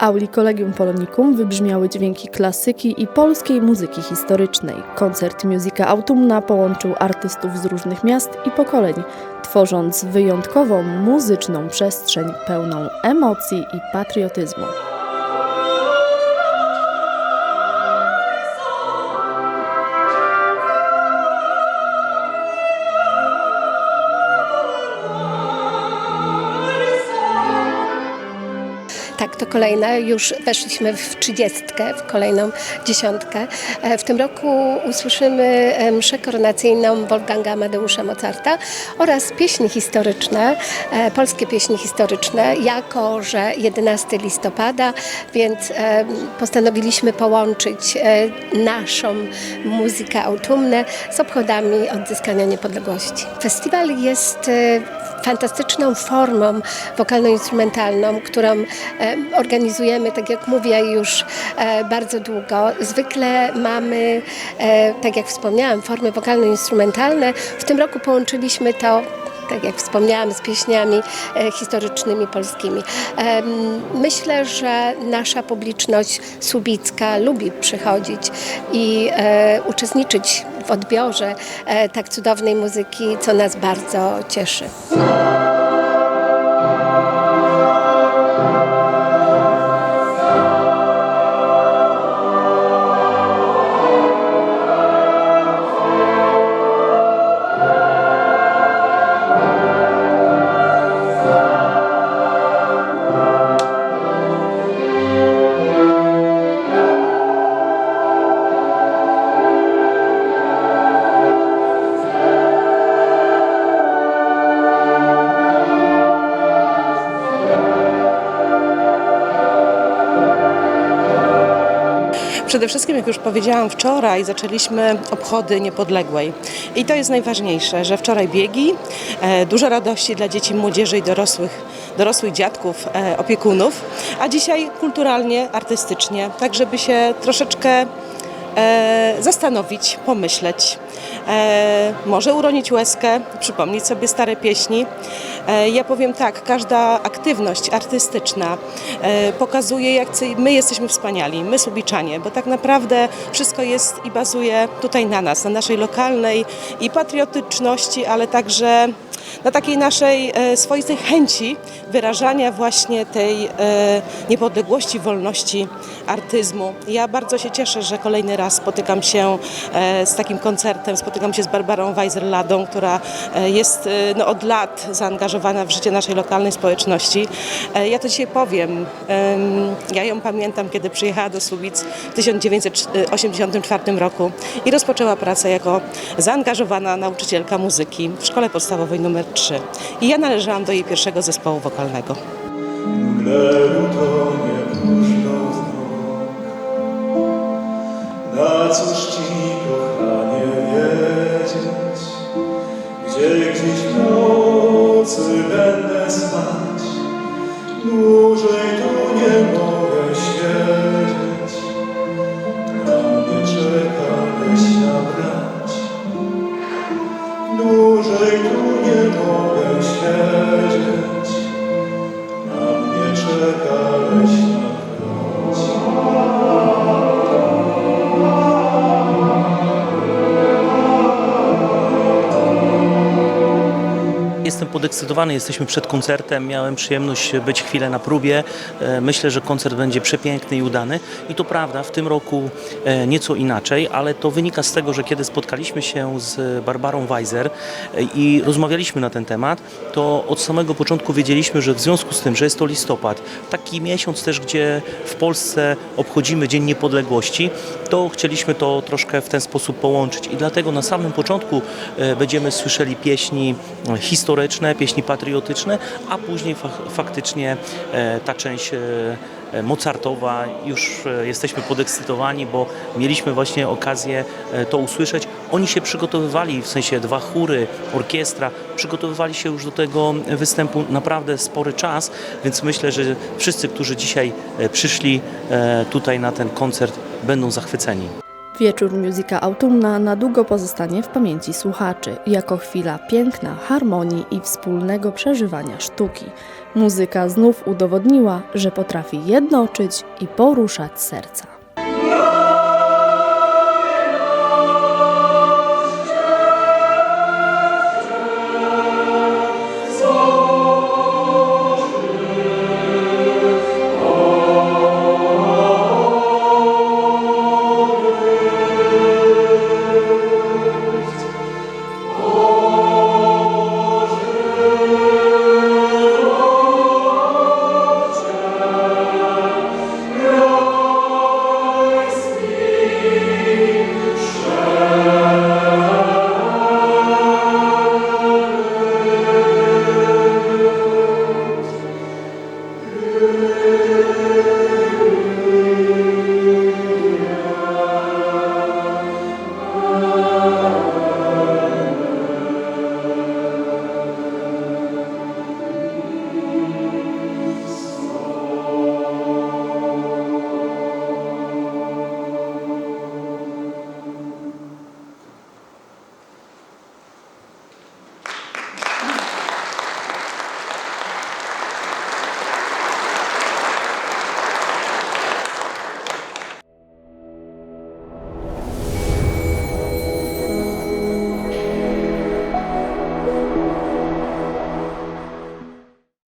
auli Kolegium Polonikum wybrzmiały dźwięki klasyki i polskiej muzyki historycznej. Koncert Musica Autumna połączył artystów z różnych miast i pokoleń, tworząc wyjątkową muzyczną przestrzeń pełną emocji i patriotyzmu. To kolejna. Już weszliśmy w trzydziestkę, w kolejną dziesiątkę. E, W tym roku usłyszymy e, mszę koronacyjną Wolfganga Amadeusza Mozarta oraz pieśni historyczne, e, polskie pieśni historyczne, jako że 11 listopada, więc postanowiliśmy połączyć naszą muzykę autumnę z obchodami odzyskania niepodległości. Festiwal jest fantastyczną formą wokalno-instrumentalną, którą organizujemy, tak jak mówię, już e, bardzo długo. Zwykle mamy, e, tak jak wspomniałam, formy wokalno-instrumentalne. W tym roku połączyliśmy to tak jak wspomniałam, z pieśniami e, historycznymi polskimi. Myślę, że nasza publiczność subicka lubi przychodzić i uczestniczyć w odbiorze tak cudownej muzyki, co nas bardzo cieszy. Przede wszystkim, jak już powiedziałam wczoraj, zaczęliśmy obchody niepodległej. I to jest najważniejsze, że wczoraj biegi, e, dużo radości dla dzieci, młodzieży i dorosłych, dorosłych dziadków, e, opiekunów, a dzisiaj kulturalnie, artystycznie, tak żeby się troszeczkę e, zastanowić, pomyśleć. Może uronić łezkę, przypomnieć sobie stare pieśni. E, ja powiem tak, każda aktywność artystyczna e, pokazuje, jak my jesteśmy wspaniali, my Subiczanie, bo tak naprawdę wszystko jest i bazuje tutaj na nas, na naszej lokalnej i patriotyczności, ale także na takiej naszej e, swoistej chęci wyrażania właśnie tej e, niepodległości, wolności, artyzmu. Ja bardzo się cieszę, że kolejny raz spotykam się e, z takim koncertem, spotykam się z Barbarą Weiser-Ladą, która jest no, od lat zaangażowana w życie naszej lokalnej społeczności. Ja to dzisiaj powiem, em, ja ją pamiętam, kiedy przyjechała do Subic w 1984 roku i rozpoczęła pracę jako zaangażowana nauczycielka muzyki w szkole podstawowej nr 3. I ja należałam do jej pierwszego zespołu wokalnego. Mgle utonie próżno znów. Na cóż ci, kochanie, wiedzieć, gdzie gdzieś w nocy będę spać, dłużej tu nie mogę siedzieć. Jestem podekscytowany, jesteśmy przed koncertem. Miałem przyjemność być chwilę na próbie. E, Myślę, że koncert będzie przepiękny i udany. I to prawda, w tym roku e, nieco inaczej, ale to wynika z tego, że kiedy spotkaliśmy się z Barbarą Weiser e, i rozmawialiśmy na ten temat, to od samego początku wiedzieliśmy, że w związku z tym, że jest to listopad, taki miesiąc też, gdzie w Polsce obchodzimy Dzień Niepodległości, to chcieliśmy to troszkę w ten sposób połączyć. I dlatego na samym początku będziemy słyszeli pieśni e, historyczne, pieśni patriotyczne, a później fa- faktycznie e, ta część e, e, Mozartowa. Już jesteśmy podekscytowani, bo mieliśmy właśnie okazję to usłyszeć. Oni się przygotowywali, w sensie dwa chóry, orkiestra, przygotowywali się już do tego występu naprawdę spory czas, więc myślę, że wszyscy, którzy dzisiaj przyszli tutaj na ten koncert, będą zachwyceni. Wieczór Musica Autumna na długo pozostanie w pamięci słuchaczy, jako chwila piękna, harmonii i wspólnego przeżywania sztuki. Muzyka znów udowodniła, że potrafi jednoczyć i poruszać serca.